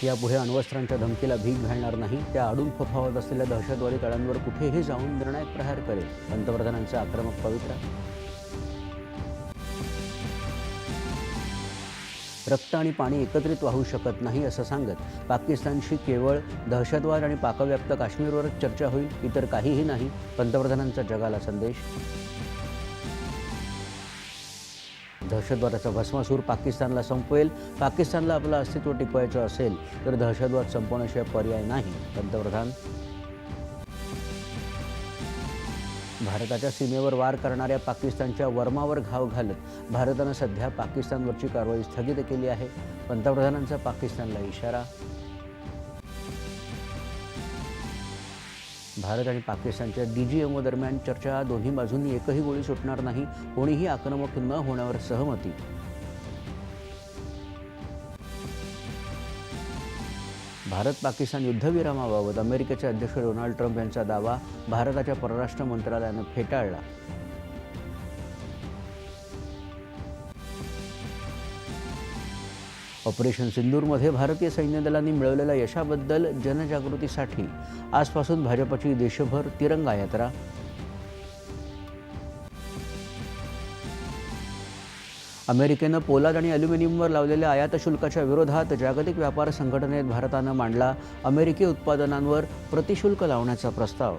भारत यापुढे अण्वस्त्रांच्या धमकीला भीक घालणार नाही. त्या अडून फोफावत असलेल्या दहशतवादी तळांवर कुठेही जाऊन निर्णायक प्रहार करेल. पंतप्रधानांचं आक्रमक पवित्रा. रक्त आणि पाणी एकत्रित वाहू शकत नाही असं सांगत पाकिस्तानशी केवळ दहशतवाद आणि पाकव्याप्त काश्मीरवरच चर्चा होईल इतर काहीही नाही पंतप्रधानांचा जगाला संदेश. दहशतवादाचा भस्मासूर पाकिस्तानला संपवेल. पाकिस्तानला आपलं अस्तित्व टिकवायचं असेल तर दहशतवाद संपवण्याशिवाय पर्याय नाही पंतप्रधान. भारताच्या सीमेवर वार करणाऱ्या पाकिस्तानच्या वर्मावर घाव घालत भारतानं सध्या पाकिस्तानवरची कारवाई स्थगित केली आहे. पंतप्रधानांचा पाकिस्तानला इशारा भारत आणि पाकिस्तानच्या डी जी दरम्यान चर्चा दोन्ही बाजूंनी एकही गोळी सुटणार नाही कोणीही आक्रमक न होण्यावर सहमती. भारत पाकिस्तान युद्धविरामाबाबत अमेरिकेचे अध्यक्ष डोनाल्ड ट्रम्प यांचा दावा भारताच्या परराष्ट्र मंत्रालयानं फेटाळला. ऑपरेशन सिंदूरमध्ये भारतीय सैन्य दलांनी मिळवलेल्या यशाबद्दल जनजागृतीसाठी आजपासून भाजपची देशभर तिरंगा यात्रा. अमेरिकेनं पोलाद आणि अल्युमिनियमवर लावलेल्या आयात शुल्काच्या विरोधात जागतिक व्यापार संघटनेत भारतानं मांडला अमेरिकी उत्पादनांवर प्रतिशुल्क लावण्याचा प्रस्ताव.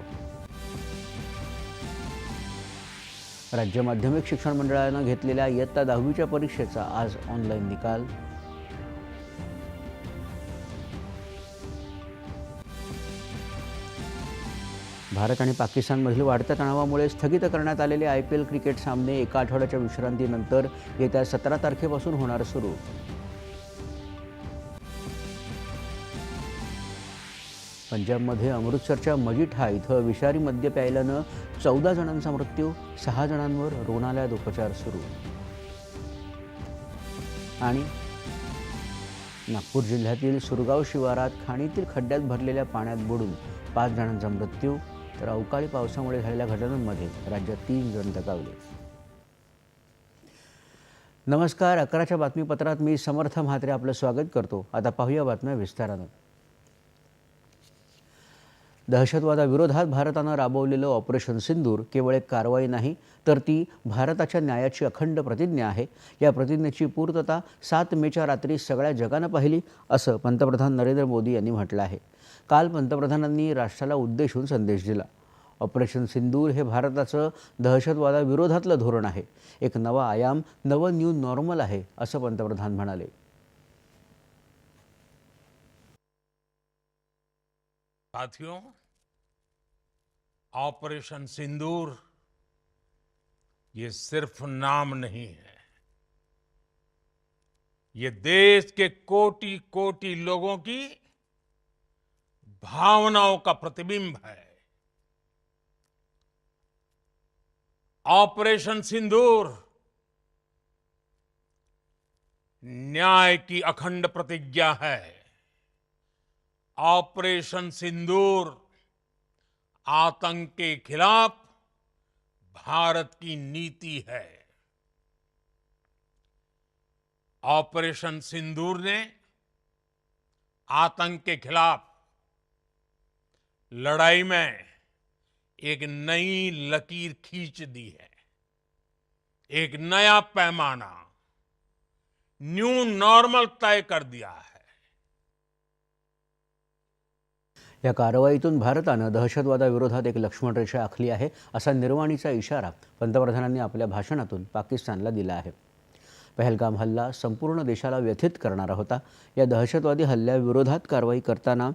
राज्य माध्यमिक शिक्षण मंडळानं घेतलेल्या इयत्ता दहावीच्या परीक्षेचा आज ऑनलाईन निकाल. भारत आणि पाकिस्तानमधील वाढत्या तणावामुळे स्थगित करण्यात आलेले आय पी एल क्रिकेट सामने एका आठवड्याच्या विश्रांतीनंतर येत्या सतरा तारखेपासून होणार सुरू. पंजाबमध्ये अमृतसरच्या मजिठा इथं विषारी मद्य प्यायल्यानं चौदा जणांचा मृत्यू सहा जणांवर रुग्णालयात उपचार सुरू. आणि नागपूर जिल्ह्यातील सुरगाव शिवारात खाणीतील खड्ड्यात भरलेल्या पाण्यात बुडून पाच जणांचा मृत्यू तर अवकाळी पावसामुळे झालेल्या घटनांमध्ये राज्यात तीन जण दगावले. नमस्कार अकराच्या बातमीपत्रात मी समर्थ म्हात्रे आपलं स्वागत करतो. आता पाहूया बातम्या विस्तारानं. दहशतवादाविरोधात भारतानं राबवलेलं ऑपरेशन सिंदूर केवळ एक कारवाई नाही तर ती भारताच्या न्यायाची अखंड प्रतिज्ञा आहे. या प्रतिज्ञेची पूर्तता सात मेच्या रात्री सगळ्या जगानं पाहिली असं पंतप्रधान नरेंद्र मोदी यांनी म्हटलं आहे. काल पंतप्रधानांनी राष्ट्राला उद्देशून संदेश दिला. ऑपरेशन सिंदूर हे भारताचं दहशतवादाविरोधातलं धोरण आहे. एक नवा आयाम नवं न्यू नॉर्मल आहे असं पंतप्रधान म्हणाले. साथियों ऑपरेशन सिंदूर ये सिर्फ नाम नहीं है. ये देश के कोटि कोटि लोगों की भावनाओं का प्रतिबिंब है। ऑपरेशन सिंदूर, न्याय की अखंड प्रतिज्ञा है। ऑपरेशन सिंदूर, आतंक के खिलाफ भारत की नीति है। ऑपरेशन सिंदूर ने आतंक के खिलाफ लड़ाई में एक नई लकीर खींच दी है। एक नया पैमाना न्यू नॉर्मल तय कर दिया है। या कारवाईतून भारतानं दहशतवादाविरोधात एक लक्ष्मण रेषा आखली आहे असा निर्वाणीचा इशारा पंतप्रधानांनी आपल्या भाषणातून पाकिस्तानला दिला आहे. पहलगाम हल्ला संपूर्ण देशाला व्यथित करणारा होता. या दहशतवादी हल्ल्याविरोधात कारवाई करताना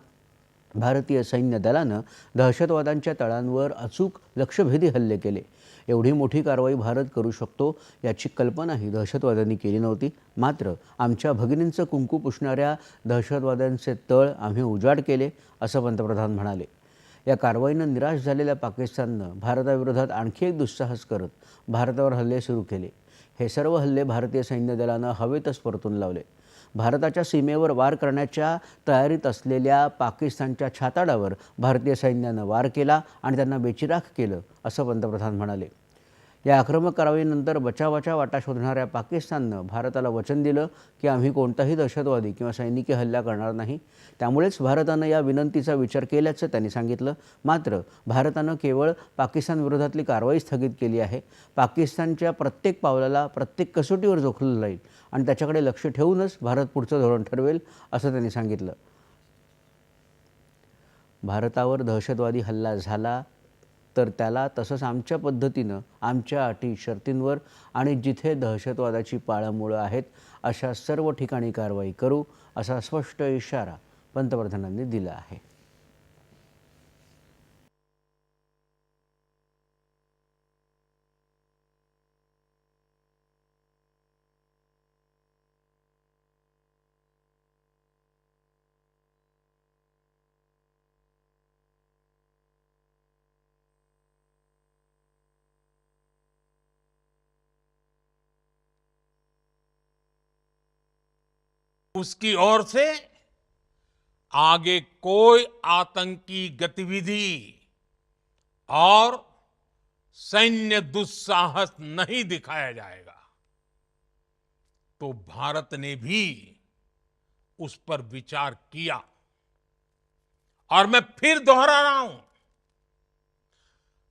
भारतीय सैन्य दलानं दहशतवादांच्या तळांवर अचूक लक्षभेदी हल्ले केले. एवढी मोठी कारवाई भारत करू शकतो याची कल्पनाही दहशतवाद्यांनी केली नव्हती. मात्र आमच्या भगिनींचं कुंकू पुसणाऱ्या दहशतवाद्यांचे तळ आम्ही उजाड केले असं पंतप्रधान म्हणाले. या कारवाईनं निराश झालेल्या पाकिस्ताननं भारताविरोधात आणखी एक दुस्साहस करत भारतावर हल्ले सुरू केले. हे सर्व हल्ले भारतीय सैन्य दलानं हवेतच परतून लावले. भारताच्या सीमेवर वार करण्याच्या तयारीत असलेल्या पाकिस्तानच्या छाताडावर भारतीय सैन्यानं वार केला आणि त्यांना बेचिराख केलं असं पंतप्रधान म्हणाले. या आक्रमक कारवाईनंतर बचावाच्या वाटा शोधणाऱ्या पाकिस्ताननं भारताला वचन दिलं की आम्ही कोणताही दहशतवादी किंवा सैनिकी हल्ला करणार नाही. त्यामुळेच भारतानं या विनंतीचा विचार केल्याचं त्यांनी सांगितलं. मात्र भारतानं केवळ पाकिस्तानविरोधातली कारवाई स्थगित केली आहे. पाकिस्तानच्या प्रत्येक पावलाला प्रत्येक कसोटीवर जोखलं जाईल आणि त्याच्याकडे लक्ष ठेवूनच भारत पुढचं धोरण ठरवेल असं त्यांनी सांगितलं. भारतावर दहशतवादी हल्ला झाला तर त्याला तसंच आमच्या पद्धतीनं आमच्या अटी शर्तींवर आणि जिथे दहशतवादाची पाळंमुळं आहेत अशा सर्व ठिकाणी कारवाई करू असा स्पष्ट इशारा पंतप्रधानांनी दिला आहे. उसकी ओर से आगे कोई आतंकी गतिविधि और सैन्य दुस्साहस नहीं दिखाया जाएगा। तो भारत ने भी उस पर विचार किया। और मैं फिर दोहरा रहा हूँ,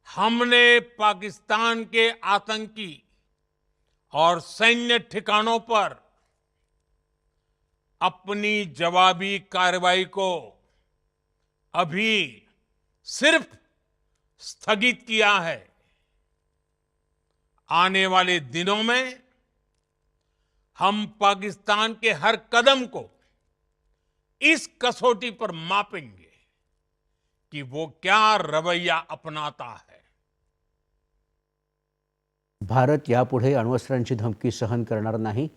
हमने पाकिस्तान के आतंकी और सैन्य ठिकानों पर अपनी जवाबी कार्रवाई को अभी सिर्फ़ स्थगित किया है। आने वाले दिनों में हम पाकिस्तान के हर कदम को इस कसौटी पर मापेंगे कि वो क्या रवैया अपनाता है। भारत यापुढे अण्वस्त्रांची धमकी सहन करणार नाही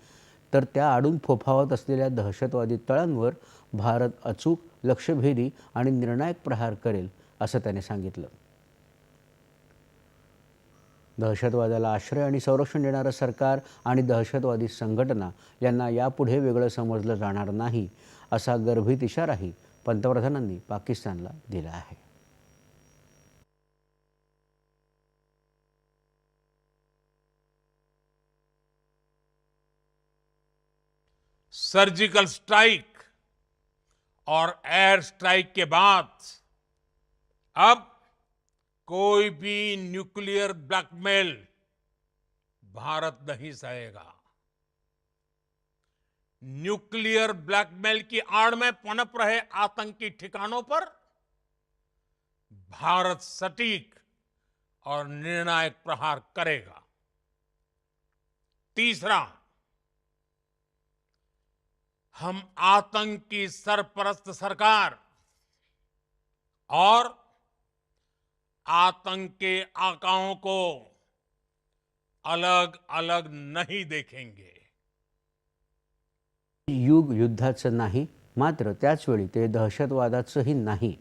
तर त्या आडून फोफावत असलेल्या दहशतवादी तळांवर भारत अचूक लक्षभेदी आणि निर्णायक प्रहार करेल असं त्याने सांगितलं. दहशतवादाला आश्रय आणि संरक्षण देणारं सरकार आणि दहशतवादी संघटना यांना यापुढे वेगळं समजलं जाणार नाही असा गर्भित इशाराही पंतप्रधानांनी पाकिस्तानला दिला आहे. सर्जिकल स्ट्राइक और एयर स्ट्राइक के बाद, अब कोई भी न्यूक्लियर ब्लैकमेल भारत नहीं सहेगा। न्यूक्लियर ब्लैकमेल की आड़ में पनप रहे आतंकी ठिकानों पर भारत सटीक और निर्णायक प्रहार करेगा। तीसरा हम आतंक की सरपरस्त सरकार। और आतंक के आकाओं को अलग अलग नहीं देखेंगे। युग युद्धाचं नाही मात्र त्याचवेळी ते दहशतवादाचंही नाही.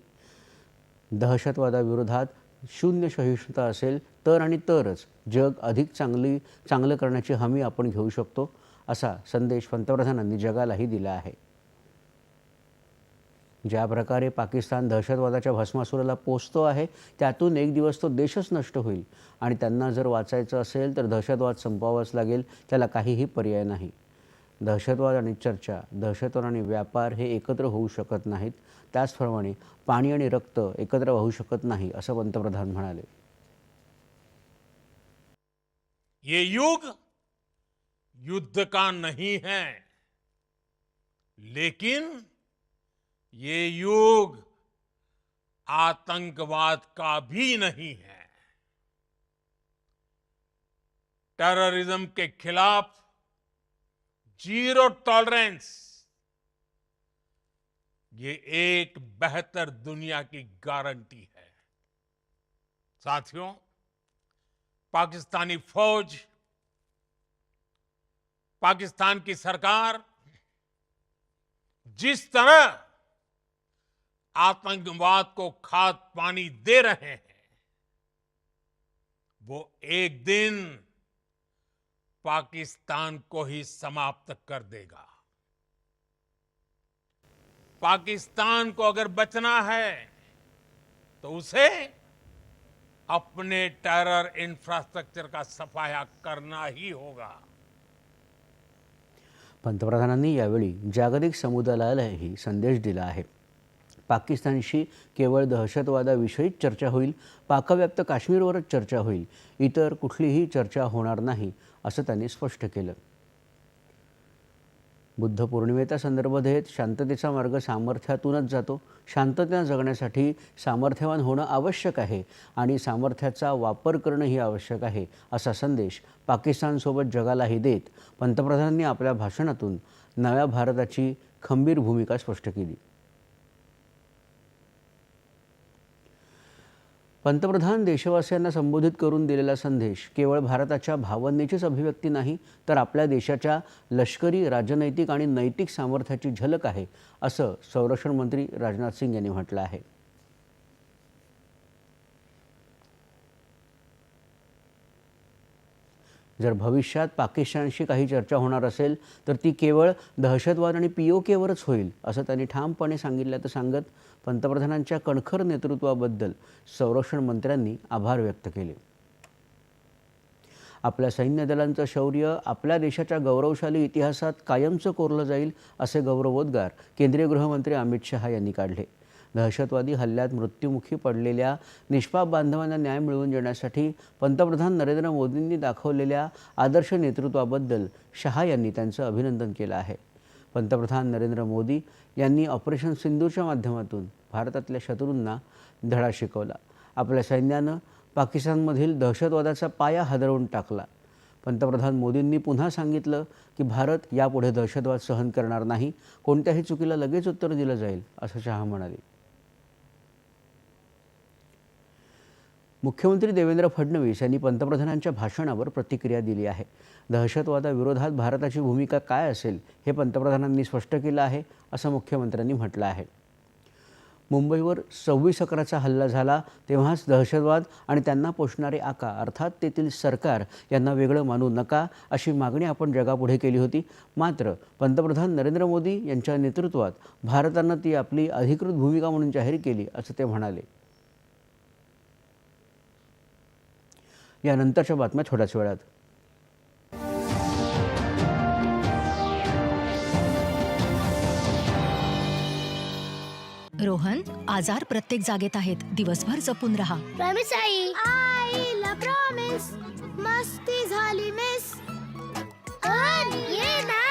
दहशतवादाविरोधात शून्य सहिष्णुता असेल तर आणि तरच जग अधिक चांगली चांगलं करण्याची हमी आपण घेऊ शकतो. असा संदेश पंतप्रधानांनी जगालाही दिला आहे. ज्या प्रकारे पाकिस्तान दहशतवादाच्या भस्मासुराला पोचतो आहे त्यातून एक दिवस तो देशच नष्ट होईल. आणि त्यांना जर वाचायचं असेल तर दहशतवाद संपवावाच लागेल त्याला काहीही पर्याय नाही. दहशतवाद आणि चर्चा दहशतवाद आणि व्यापार हे एकत्र होऊ शकत नाहीत. त्याचप्रमाणे पाणी आणि रक्त एकत्र वाहू शकत नाही असं पंतप्रधान म्हणाले. ये युग युद्ध का नहीं है। लेकिन ये युग आतंकवाद का भी नहीं है। टेररिज्म के खिलाफ ज़ीरो टॉलरेंस ये एक बेहतर दुनिया की गारंटी है। साथियों, पाकिस्तानी फौज पाकिस्तान की सरकार जिस तरह आतंकवाद को खाद पानी दे रहे हैं, वो एक दिन पाकिस्तान को ही समाप्त कर देगा। पाकिस्तान को अगर बचना है तो उसे अपने टेरर इंफ्रास्ट्रक्चर का सफाया करना ही होगा। पंतप्रधानांनी यावेळी जागतिक समुदायालाही संदेश दिला आहे. पाकिस्तानशी केवळ दहशतवादाविषयीच चर्चा होईल पाकव्याप्त काश्मीरवरच चर्चा होईल इतर कुठलीही चर्चा होणार नाही असं त्यांनी स्पष्ट केलं. बुद्ध पौर्णिमेचा संदर्भ देत शांततेचा मार्ग सामर्थ्यातूनच जातो. शांततेनं जगण्यासाठी सामर्थ्यवान होणं आवश्यक आहे आणि सामर्थ्याचा वापर करणंही आवश्यक आहे असा संदेश पाकिस्तानसोबत जगालाही देत पंतप्रधानांनी आपल्या भाषणातून नव्या भारताची खंबीर भूमिका स्पष्ट केली. पंतप्रधान देशवासियांना संबोधित करून दिलेला संदेश केवळ भारताच्या भावनेचीच अभिव्यक्ती नाही तर आपल्या देशाच्या लष्करी राजनैतिक आणि नैतिक सामर्थ्याची झलक आहे असं संरक्षण मंत्री राजनाथ सिंग यांनी म्हटलं आहे. जर भविष्यात पाकिस्तानशी काही चर्चा होणार असेल तर ती केवळ दहशतवाद आणि पी ओ केवरच होईल असं त्यांनी ठामपणे सांगितल्याचं सांगत पंतप्रधानांच्या कणखर नेतृत्वाबद्दल संरक्षण मंत्र्यांनी आभार व्यक्त केले. आपल्या सैन्य दलांचं शौर्य आपल्या देशाच्या गौरवशाली इतिहासात कायमचं कोरलं जाईल असे गौरवोद्गार केंद्रीय गृहमंत्री अमित शहा यांनी काढले. दहशतवादी हल्ल्यात मृत्युमुखी पडलेल्या निष्पाप बांधवांना न्याय मिळवून देण्यासाठी पंतप्रधान नरेंद्र मोदींनी दाखवलेल्या आदर्श नेतृत्वाबद्दल शहा यांनी त्यांचं अभिनंदन केलं आहे. पंतप्रधान नरेंद्र मोदी यांनी ऑपरेशन सिंधूच्या माध्यमातून भारतातल्या शत्रूंना धडा शिकवला. आपल्या सैन्यानं पाकिस्तानमधील दहशतवादाचा पाया हादरवून टाकला. पंतप्रधान मोदींनी पुन्हा सांगितलं की भारत यापुढे दहशतवाद सहन करणार नाही कोणत्याही चुकीला लगेच उत्तर दिलं जाईल असं शहा म्हणाले. मुख्यमंत्री देवेंद्र फडणवीस यांनी पंतप्रधानांच्या भाषणावर प्रतिक्रिया दिली आहे. दहशतवादाविरोधात भारताची भूमिका काय असेल हे पंतप्रधानांनी स्पष्ट केलं आहे असं मुख्यमंत्र्यांनी म्हटलं आहे. मुंबईवर सव्वीस अकराचा हल्ला झाला तेव्हाच दहशतवाद आणि त्यांना पोषणारे आका अर्थात तेथील सरकार यांना वेगळं मानू नका अशी मागणी आपण जगापुढे केली होती. मात्र पंतप्रधान नरेंद्र मोदी यांच्या नेतृत्वात भारतानं ती आपली अधिकृत भूमिका म्हणून जाहीर केली असं ते म्हणाले. यानंतरच्या बातम्या थोड्याच वेळात. रोहन आजार प्रत्येक जागेत आहेत. दिवसभर जपून राहा. प्रॉमिस आई. आईला प्रॉमिस मस्ती झाली मिस ये ना.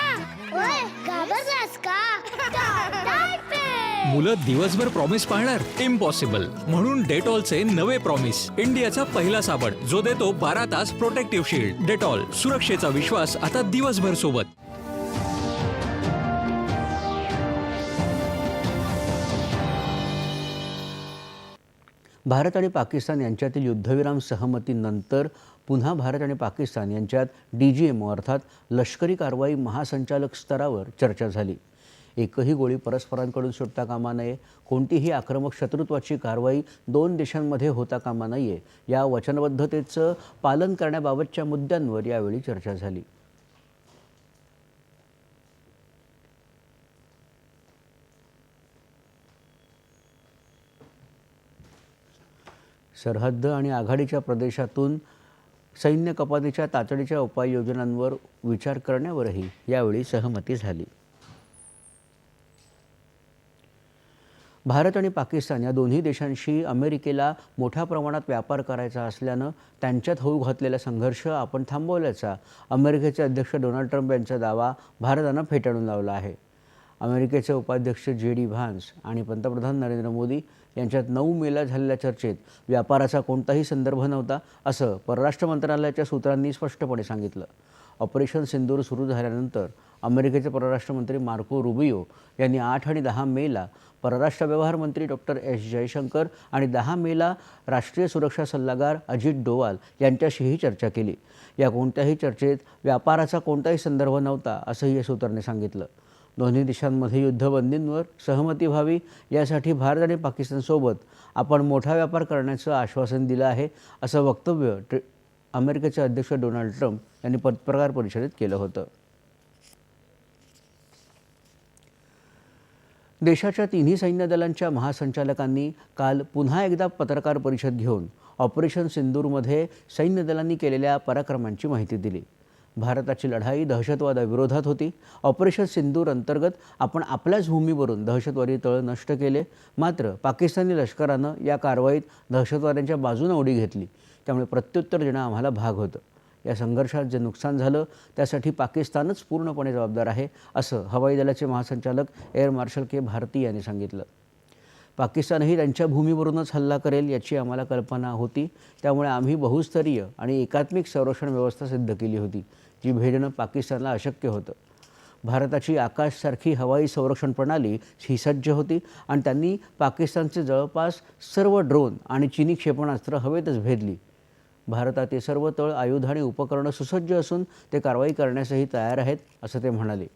मुलं दिवसभर प्रॉमिस पाळणार? इम्पॉसिबल म्हणून डेटॉलचे नवे प्रॉमिस इंडियाचा पहिला साबण. जो देतो बारा तास प्रोटेक्टिव्ह शिल्ड डेटॉल सुरक्षेचा विश्वास आता दिवसभर सोबत. भारत आणि पाकिस्तान यांच्यातील युद्धविराम सहमतीनंतर पुन्हा भारत आणि पाकिस्तान यांच्यात डी जी एम ओ अर्थात लष्करी कारवाई महासंचालक स्तरावर चर्चा झाली. एकही गोळी परस्परांकडून सुटता कामा नये. कोणतीही आक्रमक शत्रुत्वाची कारवाई दोन देशांमध्ये होता कामा नये. या वचनबद्धतेचं पालन करण्याबाबतच्या मुद्द्यांवर यावेळी चर्चा झाली. सरहद्द आणि आघाडीच्या प्रदेशातून सैन्य कपातीच्या तातडीच्या उपाययोजनांवर विचार करण्यावरही यावेळी सहमती झाली. भारत आणि पाकिस्तान या दोन्ही देशांशी अमेरिकेला मोठ्या प्रमाणात व्यापार करायचा असल्यानं त्यांच्यात होऊ घातलेला संघर्ष आपण थांबवल्याचा अमेरिकेचे अध्यक्ष डोनाल्ड ट्रम्प यांचा दावा भारतानं फेटाळून लावला आहे. अमेरिकेचे उपाध्यक्ष जे डी व्हान्स आणि पंतप्रधान नरेंद्र मोदी यांच्यात नऊ मेला झालेल्या चर्चेत व्यापाराचा कोणताही संदर्भ नव्हता असं परराष्ट्र मंत्रालयाच्या सूत्रांनी स्पष्टपणे सांगितलं. ऑपरेशन सिंदूर सुरू झाल्यानंतर अमेरिकेचे परराष्ट्र मंत्री मार्को रुबियो यांनी आठ आणि दहा मेला परराष्ट्र व्यवहार मंत्री डॉक्टर एस जयशंकर आणि दहा मेला राष्ट्रीय सुरक्षा सल्लागार अजित डोवाल यांच्याशीही चर्चा केली. या कोणत्याही चर्चेत व्यापाराचा कोणताही संदर्भ नव्हता असंही या सूत्राने सांगितलं. दोन्ही देशांमध्ये युद्धबंदींवर सहमती व्हावी यासाठी भारत आणि पाकिस्तानसोबत आपण मोठा व्यापार करण्याचं आश्वासन दिलं आहे असं वक्तव्य ट्र अमेरिकेचे अध्यक्ष डोनाल्ड ट्रम्प यांनी पत्रकार परिषदेत केलं होतं. देशाच्या तिन्ही सैन्य दलांच्या महासंचालकांनी काल पुन्हा एकदा पत्रकार परिषद घेऊन ऑपरेशन सिंदूरमध्ये सैन्य दलांनी केलेल्या पराक्रमांची माहिती दिली. भारताची लढाई दहशतवादाविरोधात होती. ऑपरेशन सिंदूर अंतर्गत आपण आपल्याच भूमीवरून दहशतवादी तळ नष्ट केले. मात्र पाकिस्तानी लष्करानं या कारवाईत दहशतवाद्यांच्या बाजूनं उडी घेतली. त्यामुळे प्रत्युत्तर देणं आम्हाला भाग होतं. या संघर्षात जे नुकसान झालं त्यासाठी पाकिस्तानच पूर्णपणे जबाबदार आहे असं हवाई दलाचे महासंचालक एअर मार्शल के. भारती यांनी सांगितलं. पाकिस्तानही त्यांच्या भूमीवरूनच हल्ला करेल याची आम्हाला कल्पना होती. त्यामुळे आम्ही बहुस्तरीय आणि एकात्मिक संरक्षण व्यवस्था सिद्ध केली होती जी भेदणं पाकिस्तानला अशक्य होतं. भारताची आकाशसारखी हवाई संरक्षण प्रणाली ही सज्ज होती आणि त्यांनी पाकिस्तानचे जवळपास सर्व ड्रोन आणि चिनी क्षेपणास्त्र हवेतच भेदली. भारतातील सर्व तळ आयुध आणि उपकरणं सुसज्ज असून ते कारवाई करण्यासही तयार आहेत असं ते म्हणाले.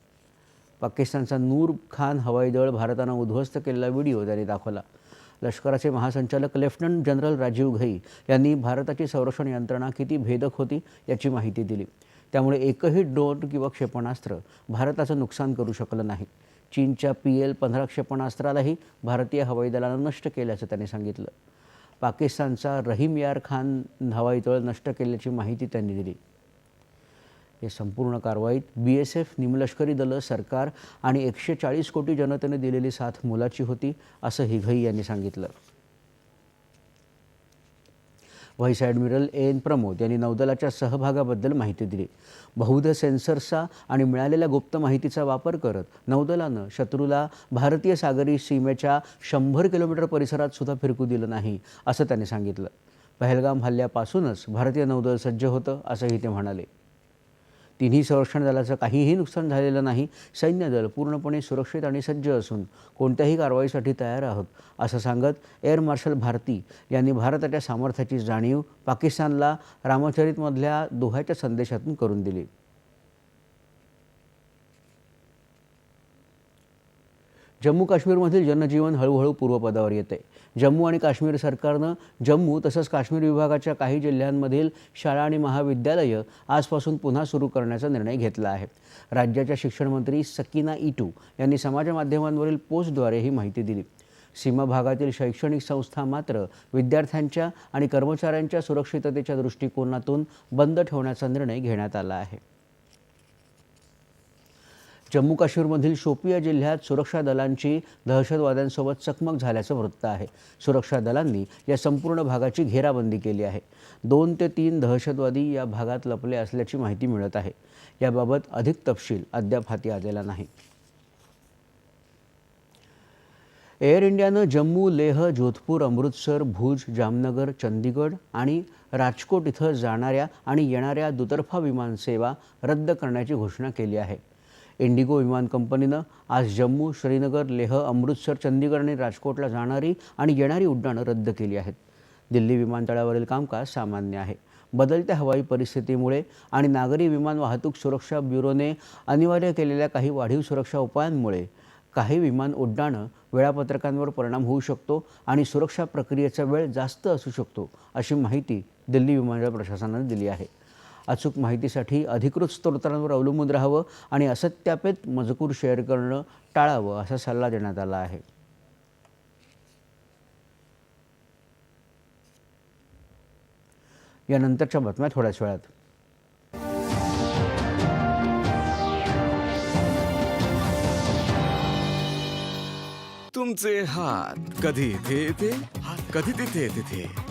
पाकिस्तानचा नूर खान हवाई दळ भारतानं उद्ध्वस्त केलेला व्हिडिओ त्यांनी दाखवला. लष्कराचे महासंचालक लेफ्टनंट जनरल राजीव घई यांनी भारताची संरक्षण यंत्रणा किती भेदक होती याची माहिती दिली. त्यामुळे एकही ड्रोन किंवा क्षेपणास्त्र भारताचं नुकसान करू शकलं नाही. चीनच्या पी एल पंधरा क्षेपणास्त्रालाही भारतीय हवाई दलानं नष्ट केल्याचं त्यांनी सांगितलं. पाकिस्तानचा रहीम यार खान हवाई तळ नष्ट केल्याची माहिती त्यांनी दिली. या संपूर्ण कारवाईत बी एस एफ निमलष्करी दलं सरकार आणि एकशे चाळीस कोटी जनतेने दिलेली साथ मोलाची होती असं हिघई यांनी सांगितलं. Vice admiral A N Pramod यांनी नौदलाच्या सहभागाबद्दल माहिती दिली. बहुध सेन्सर्सचा आणि मिळालेल्या गुप्त माहितीचा वापर करत नौदलानं शत्रूला भारतीय सागरी सीमेच्या शंभर किलोमीटर परिसरात सुद्धा फिरकू दिलं नाही असं त्यांनी सांगितलं. पहलगाम हल्ल्यापासूनच भारतीय नौदल सज्ज होतं असंही ते म्हणाले. तिन्ही संरक्षण दलाचं काहीही नुकसान झालेलं नाही. सैन्य दल पूर्णपणे सुरक्षित आणि सज्ज असून कोणत्याही कारवाईसाठी तयार आहोत असं सांगत एअर मार्शल भारती यांनी भारताच्या सामर्थ्याची जाणीव पाकिस्तानला रामचरितमधल्या दोह्याच्या संदेशातून करून दिली. जम्मू काश्मीरमधील जनजीवन हळूहळू पूर्वपदावर येते. जम्मू आणि काश्मीर सरकारनं जम्मू तसंच काश्मीर विभागाच्या काही जिल्ह्यांमधील शाळा आणि महाविद्यालयं आजपासून पुन्हा सुरू करण्याचा निर्णय घेतला आहे. राज्याच्या शिक्षणमंत्री सकीना इटू यांनी समाजमाध्यमांवरील पोस्टद्वारे ही माहिती दिली. सीमा भागातील शैक्षणिक संस्था मात्र विद्यार्थ्यांच्या आणि कर्मचाऱ्यांच्या सुरक्षिततेच्या दृष्टिकोनातून बंद ठेवण्याचा निर्णय घेण्यात आला आहे. जम्मू काश्मीरमधील शोपिया जिल्ह्यात सुरक्षा दलांची दहशतवाद्यांसोबत चकमक झाल्याचं वृत्त आहे. सुरक्षा दलांनी या संपूर्ण भागाची घेराबंदी केली आहे. दोन ते तीन दहशतवादी या भागात लपले असल्याची माहिती मिळत आहे. याबाबत अधिक तपशील अद्याप हाती आलेला नाही. एअर इंडियानं जम्मू लेह जोधपूर अमृतसर भुज जामनगर चंदीगड आणि राजकोट इथं जाणाऱ्या आणि येणाऱ्या दुतर्फा विमानसेवा रद्द करण्याची घोषणा केली आहे. इंडिगो विमान कंपनीनं आज जम्मू श्रीनगर लेह अमृतसर चंदीगड आणि राजकोटला जाणारी आणि येणारी उड्डाणं रद्द केली आहेत. दिल्ली विमानतळावरील कामकाज सामान्य आहे. बदलत्या हवाई परिस्थितीमुळे आणि नागरी विमान वाहतूक सुरक्षा ब्युरोने अनिवार्य केलेल्या काही वाढीव सुरक्षा उपायांमुळे काही विमान उड्डाणं वेळापत्रकांवर परिणाम होऊ शकतो आणि सुरक्षा प्रक्रियेचा वेळ जास्त असू शकतो अशी माहिती दिल्ली विमानतळ प्रशासनाने दिली आहे. अचूक माहितीसाठी अधिकृत स्त्रोतांवर अवलंबून राहावं आणि असत्यापित मजकूर शेअर करणं टाळावं असा सल्ला देण्यात आला आहे. यानंतरच्या बातम्या थोड्याच वेळात. तुमचे हात कधी इथे येते? कधी तिथे तिथे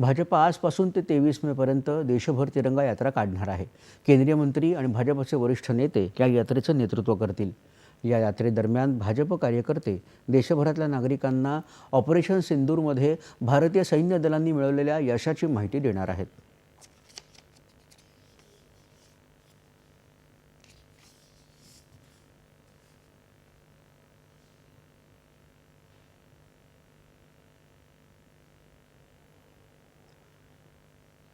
भाजपा आजपासून ते तेवीस मेपर्यंत देशभर तिरंगा यात्रा काढणार आहे. केंद्रीय मंत्री आणि भाजपचे वरिष्ठ नेते या यात्रेचं नेतृत्व करतील. या यात्रेदरम्यान भाजप कार्यकर्ते देशभरातल्या नागरिकांना ऑपरेशन सिंदूरमध्ये भारतीय सैन्य दलांनी मिळवलेल्या यशाची माहिती देणार आहेत.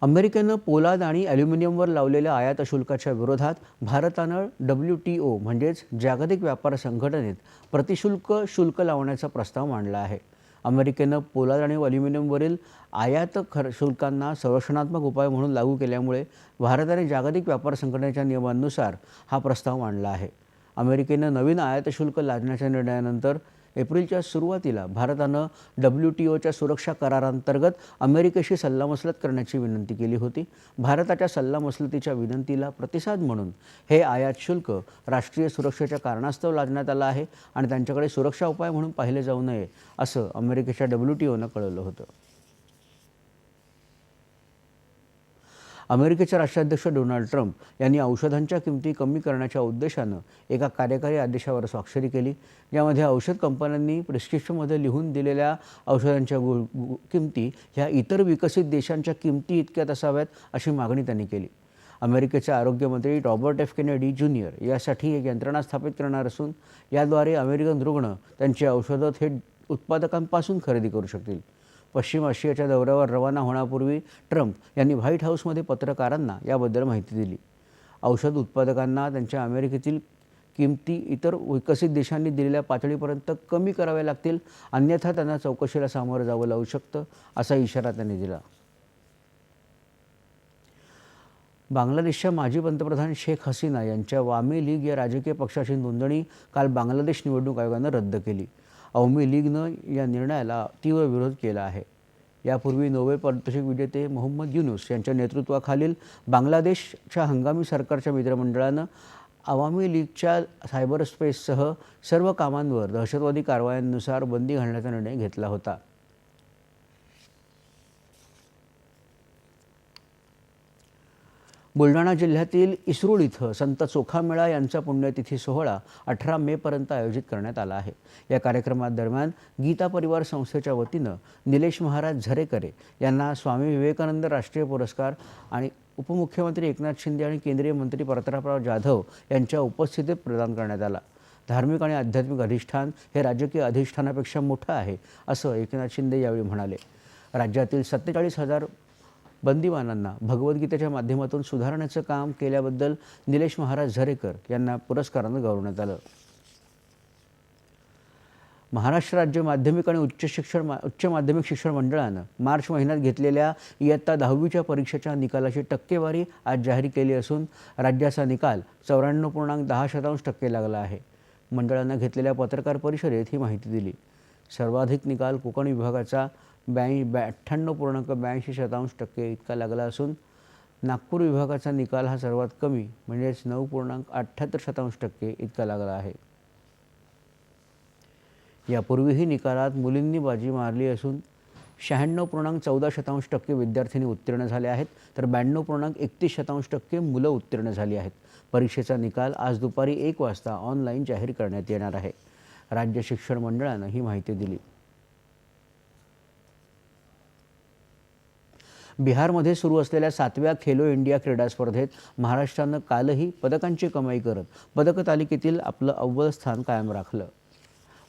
अमेरिकेनं पोलाद आणि ॲल्युमिनियमवर लावलेल्या आयात शुल्काच्या विरोधात भारतानं डब्ल्यू टी ओ म्हणजेच जागतिक व्यापार संघटनेत प्रतिशुल्क शुल्क लावण्याचा प्रस्ताव मांडला आहे. अमेरिकेनं पोलाद आणि ॲल्युमिनियमवरील आयात खर शुल्कांना संरक्षणात्मक उपाय म्हणून लागू केल्यामुळे भारताने जागतिक व्यापार संघटनेच्या नियमांनुसार हा प्रस्ताव मांडला आहे. अमेरिकेनं नवीन आयात शुल्क लादण्याच्या निर्णयानंतर एप्रिलच्या सुरुवातीला भारतानं डब्ल्यू टी ओच्या सुरक्षा करारांतर्गत अमेरिकेशी सल्लामसलत करण्याची विनंती केली होती. भारताच्या सल्लामसलतीच्या विनंतीला प्रतिसाद म्हणून हे आयात शुल्क राष्ट्रीय सुरक्षेच्या कारणास्तव लादण्यात आलं आहे आणि त्यांच्याकडे सुरक्षा उपाय म्हणून पाहिले जाऊ नये असं अमेरिकेच्या डब्ल्यू टी ओनं कळवलं होतं. अमेरिकेचे राष्ट्राध्यक्ष डोनाल्ड ट्रम्प यांनी औषधांच्या किमती कमी करण्याच्या उद्देशानं एका कार्यकारी आदेशावर स्वाक्षरी केली यामध्ये औषध कंपन्यांनी प्रिस्क्रिप्शनमध्ये लिहून दिलेल्या औषधांच्या गु- किमती ह्या इतर विकसित देशांच्या किमती इतक्यात असाव्यात अशी मागणी त्यांनी केली. अमेरिकेचे आरोग्यमंत्री रॉबर्ट एफ. केनेडी ज्युनियर यासाठी एक यंत्रणा स्थापित करणार असून याद्वारे अमेरिकन रुग्ण त्यांची औषधं थेट उत्पादकांपासून खरेदी करू शकतील. पश्चिम आशियाच्या दौऱ्यावर रवाना होण्यापूर्वी ट्रम्प यांनी व्हाईट हाऊसमध्ये पत्रकारांना याबद्दल माहिती दिली. औषध उत्पादकांना त्यांच्या अमेरिकेतील किमती इतर विकसित देशांनी दिलेल्या पातळीपर्यंत कमी कराव्या लागतील अन्यथा त्यांना चौकशीला सामोरं जावं लागू शकतं असा इशारा त्यांनी दिला. बांगलादेशच्या माजी पंतप्रधान शेख हसीना यांच्या वामी लीग या राजकीय पक्षाची नोंदणी काल बांगलादेश निवडणूक आयोगानं रद्द केली. अवमी लीगनं या निर्णयाला तीव्र विरोध केला आहे. यापूर्वी नोबेल पारितोषिक विजेते मोहम्मद युनुस यांच्या नेतृत्वाखालील बांगलादेशच्या हंगामी सरकारच्या मित्रमंडळानं आवामी लीगच्या सायबर स्पेससह सर्व कामांवर दहशतवादी कारवायांनुसार बंदी घालण्याचा निर्णय घेतला होता. बुलढाणा जिल्ह्यातील इसरूळ इथं संत चोखामेळा यांचा पुण्यतिथी सोहळा अठरा मेपर्यंत आयोजित करण्यात आला आहे. या कार्यक्रमादरम्यान गीता परिवार संस्थेच्या वतीनं निलेश महाराज झरेकरे यांना स्वामी विवेकानंद राष्ट्रीय पुरस्कार आणि उपमुख्यमंत्री एकनाथ शिंदे आणि केंद्रीय मंत्री प्रतापराव जाधव यांच्या उपस्थितीत प्रदान करण्यात आला. धार्मिक आणि आध्यात्मिक अधिष्ठान हे राजकीय अधिष्ठानापेक्षा मोठं आहे असं एकनाथ शिंदे यावेळी म्हणाले. राज्यातील सत्तेचाळीस हजार बंदिवानांना भगवद्गीतेच्या माध्यमातून सुधारण्याचं काम केल्याबद्दल निलेश महाराज झरेकर यांना पुरस्कारानं गौरवण्यात आलं. महाराष्ट्र राज्य माध्यमिक आणि उच्च शिक्षण मा उच्च माध्यमिक शिक्षण मंडळानं मार्च महिन्यात घेतलेल्या इयत्ता दहावीच्या परीक्षेच्या निकालाची टक्केवारी आज जाहीर केली असून राज्याचा निकाल चौऱ्याण्णव पूर्णांक दहा शतांश टक्के लागला आहे. मंडळानं घेतलेल्या पत्रकार परिषदेत ही माहिती दिली. सर्वाधिक निकाल कोकण विभागाचा ब्याऐंशी ब्या अठ्ठ्याण्णव पूर्णांक ब्याऐंशी शतांश टक्के इतका लागला असून नागपूर विभागाचा निकाल हा सर्वात कमी म्हणजेच नऊ पूर्णांक अठ्ठ्याहत्तर शतांश टक्के इतका लागला आहे. यापूर्वीही निकालात मुलींनी बाजी मारली असून शहाण्णव पूर्णांक चौदा शतांश टक्के विद्यार्थिनी उत्तीर्ण झाले आहेत तर ब्याण्णव पूर्णांक एकतीस शतांश टक्के मुलं उत्तीर्ण झाली आहेत. परीक्षेचा निकाल आज दुपारी एक वाजता ऑनलाईन जाहीर करण्यात येणार आहे. राज्य शिक्षण मंडळानं ही माहिती दिली. बिहारमध्ये सुरू असलेल्या सातव्या खेलो इंडिया क्रीडा स्पर्धेत महाराष्ट्रानं कालही पदकांची कमाई करत पदक तालिकेतील आपलं अव्वल स्थान कायम राखलं.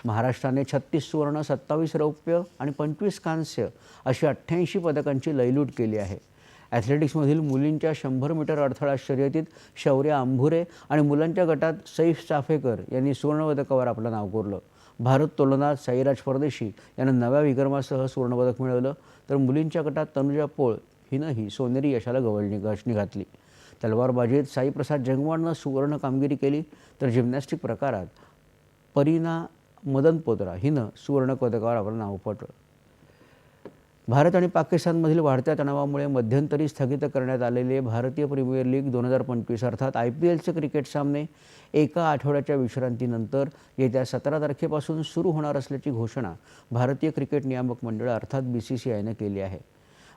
महाराष्ट्राने छत्तीस सुवर्ण सत्तावीस रौप्य आणि पंचवीस कांस्य अशी अठ्ठ्याऐंशी पदकांची लयलूट केली आहे. ॲथलेटिक्समधील मुलींच्या शंभर मीटर अडथळा शर्यतीत शौर्य आंभुरे आणि मुलांच्या गटात सैफ चाफेकर यांनी सुवर्णपदकावर आपलं नाव कोरलं. भारोत्तोलनात साईराज परदेशी यानं नव्या विक्रमासह सुवर्णपदक मिळवलं. तर मुलींच्या गटात तनुजा पोळ हिनंही सोनेरी यशाला गवळणी गशणी घातली. तलवारबाजीत साईप्रसाद जंगवाडनं सुवर्ण कामगिरी केली. तर जिम्नॅस्टिक प्रकारात परीना मदन पोत्रा हिनं सुवर्णपदकावर आपलं नाव पटलं भारत आणि पाकिस्तानमधील वाढत्या तणावामुळे मध्यंतरी स्थगित करण्यात आलेले भारतीय प्रीमियर लीग दोन हजार पंचवीस अर्थात आय पी एलचे क्रिकेट सामने एका आठवड्याच्या विश्रांतीनंतर येत्या सतरा तारखेपासून सुरू होणार असल्याची घोषणा भारतीय क्रिकेट नियामक मंडळ अर्थात बी सी सी आयनं केली आहे.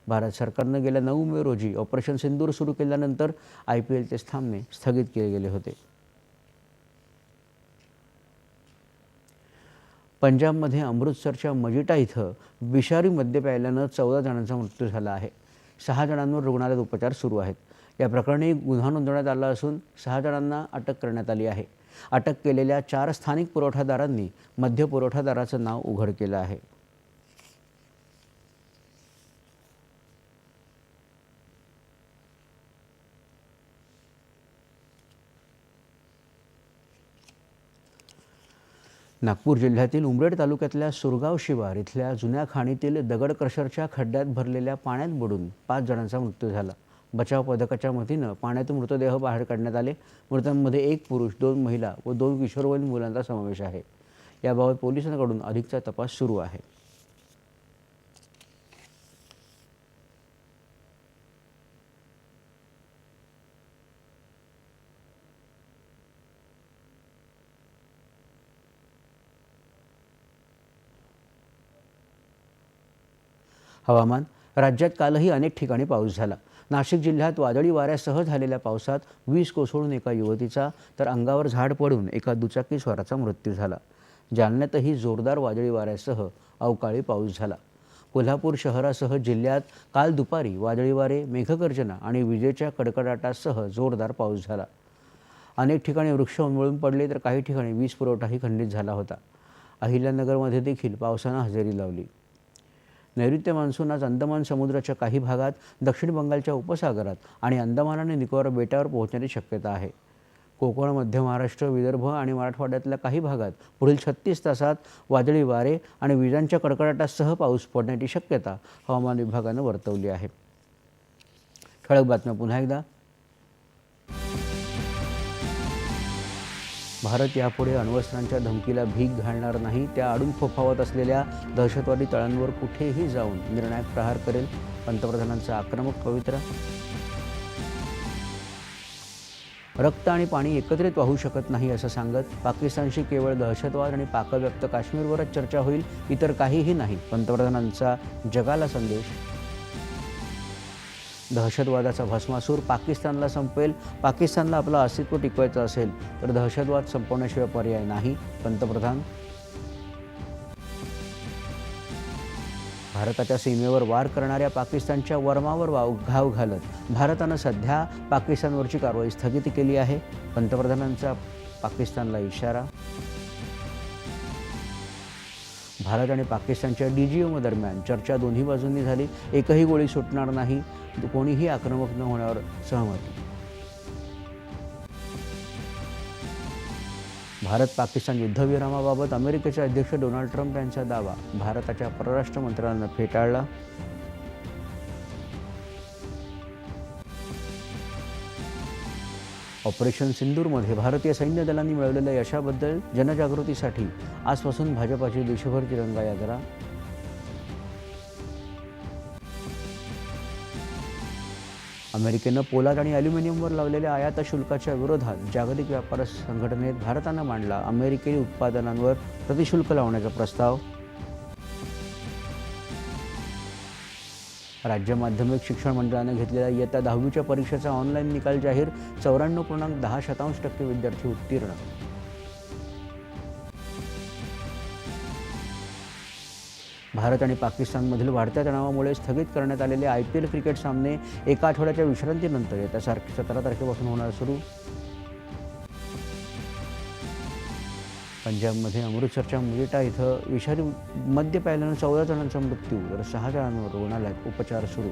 भारत सरकारनं गेल्या नऊ मे रोजी ऑपरेशन सिंदूर सुरू केल्यानंतर आय पी एलचे सामने स्थगित केले गेले होते. पंजाबमध्ये अमृतसरच्या मजिटा इथं विषारी मद्य प्यायल्यानं चौदा जणांचा मृत्यू झाला आहे. सहा जणांवर रुग्णालयात उपचार सुरू आहेत. या प्रकरणी गुन्हा नोंदवण्यात आला असून सहा जणांना अटक करण्यात आली आहे. अटक केलेल्या चार स्थानिक पुरवठादारांनी मद्य पुरवठादाराचं नाव उघड केलं आहे. नागपूर जिल्ह्यातील उमरेड तालुक्यातल्या सुरगाव शिवार इथल्या जुन्या खाणीतील दगड क्रशरच्या खड्ड्यात भरलेल्या पाण्यात बुडून पाच जणांचा मृत्यू झाला. बचाव पथकाच्या वतीनं पाण्यातून मृतदेह बाहेर काढण्यात आले. मृतांमध्ये एक पुरुष दोन महिला व दोन किशोरवयीन मुलांचा समावेश आहे. याबाबत पोलिसांकडून अधिकचा तपास सुरू आहे. हवामान. राज्यात कालही अनेक ठिकाणी पाऊस झाला. नाशिक जिल्ह्यात वादळी वाऱ्यासह झालेल्या पावसात वीज कोसळून एका युवतीचा तर अंगावर झाड पडून एका दुचाकी स्वाराचा मृत्यू झाला. जालन्यातही जोरदार वादळी वाऱ्यासह अवकाळी पाऊस झाला. कोल्हापूर शहरासह जिल्ह्यात काल दुपारी वादळी वारे मेघगर्जना आणि विजेच्या कडकडाटासह जोरदार पाऊस झाला. अनेक ठिकाणी वृक्ष उन्मळून पडले तर काही ठिकाणी वीज पुरवठाही खंडित झाला होता. अहिल्यानगरमध्ये देखील पावसानं हजेरी लावली. नैऋत्य मान्सून आज अंदमान समुद्राच्या काही भागात दक्षिण बंगालच्या उपसागरात आणि अंदमान आणि निकोबार बेटावर पोहोचण्याची शक्यता आहे. कोकण मध्य महाराष्ट्र विदर्भ आणि मराठवाड्यातल्या काही भागात पुढील छत्तीस तासात वादळी वारे आणि विजांच्या कडकडाटासह पाऊस पडण्याची शक्यता हवामान विभागानं वर्तवली आहे. ठळक बातम्या पुन्हा एकदा. भारत यापुढे अण्वस्त्रांच्या धमकीला भीक घालणार नाही त्या आडून फोफावत असलेल्या दहशतवादी तळांवर कुठेही जाऊन निर्णायक प्रहार करेल. पंतप्रधानांचा आक्रमक पवित्रा. रक्त आणि पाणी एकत्रित वाहू शकत नाही असं सांगत पाकिस्तानशी केवळ दहशतवाद आणि पाकव्याप्त काश्मीरवरच चर्चा होईल इतर काहीही नाही. पंतप्रधानांचा जगाला संदेश. दहशतवादाचा भस्मासूर पाकिस्तानला संपेल. पाकिस्तानला आपलं अस्तित्व टिकवायचं असेल तर दहशतवाद संपवण्याशिवाय पर्याय नाही. पंतप्रधान. भारताच्या सीमेवर वार करणाऱ्या पाकिस्तानच्या वर्मावर वाव घाव घालत भारतानं सध्या पाकिस्तानवरची कारवाई स्थगित केली आहे. पंतप्रधानांचा पाकिस्तानला इशारा. भारत आणि पाकिस्तानच्या डी जी ओ दरम्यान चर्चा दोन्ही बाजूंनी झाली. एकही गोळी सुटणार नाही. कोणीही आक्रमक न होण्यावर सहमती. भारत पाकिस्तान युद्धविरामाबाबत अमेरिकेचे अध्यक्ष डोनाल्ड ट्रम्प यांचा दावा भारताच्या परराष्ट्र मंत्र्यांना फेटाळला. ऑपरेशन सिंदूरमध्ये भारतीय सैन्य दलांनी मिळवलेल्या यशाबद्दल जनजागृतीसाठी आजपासून भाजपाची देशभर तिरंगा यात्रा अमेरिकेनं पोलाद आणि अल्युमिनियमवर लावलेल्या आयात शुल्काच्या विरोधात जागतिक व्यापार संघटनेत भारतानं मांडला अमेरिकी उत्पादनांवर प्रतिशुल्क लावण्याचा प्रस्ताव. राज्य माध्यमिक शिक्षण मंडळानं घेतलेल्या इयत्ता दहावीच्या परीक्षेचा ऑनलाईन निकाल जाहीर चौऱ्याण्णव पूर्णांक दहा शतांश टक्के विद्यार्थी उत्तीर्ण. भारत आणि पाकिस्तानमधील वाढत्या तणावामुळे स्थगित करण्यात आलेले आय पी एल क्रिकेट सामने एका आठवड्याच्या विश्रांतीनंतर येत्या सार सतरा तारखेपासून होणार सुरू. पंजाबमध्ये अमृतसरच्या मुजेटा इथं विषारी मद्य प्यायल्यानं चौदा जणांचा मृत्यू तर सहा जणांवर रुग्णालयात उपचार सुरू.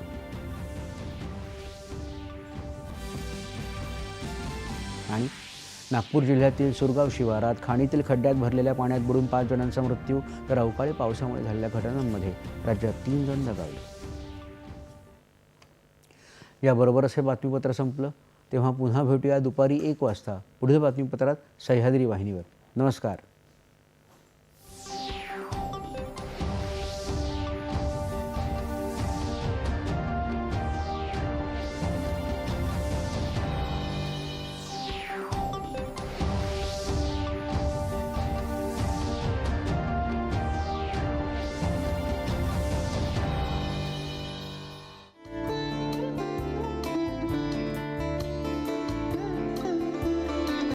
आणि नागपूर जिल्ह्यातील सुरगाव शिवारात खाणीतील खड्ड्यात भरलेल्या पाण्यात बुडून पाच जणांचा मृत्यू तर अवकाळी पावसामुळे झालेल्या घटनांमध्ये राज्यात तीन जण दगावले. याबरोबरच हे बातमीपत्र संपलं. तेव्हा पुन्हा भेटूया दुपारी एक वाजता. पुढील बातमीपत्रात सह्याद्री वाहिनीवर. नमस्कार.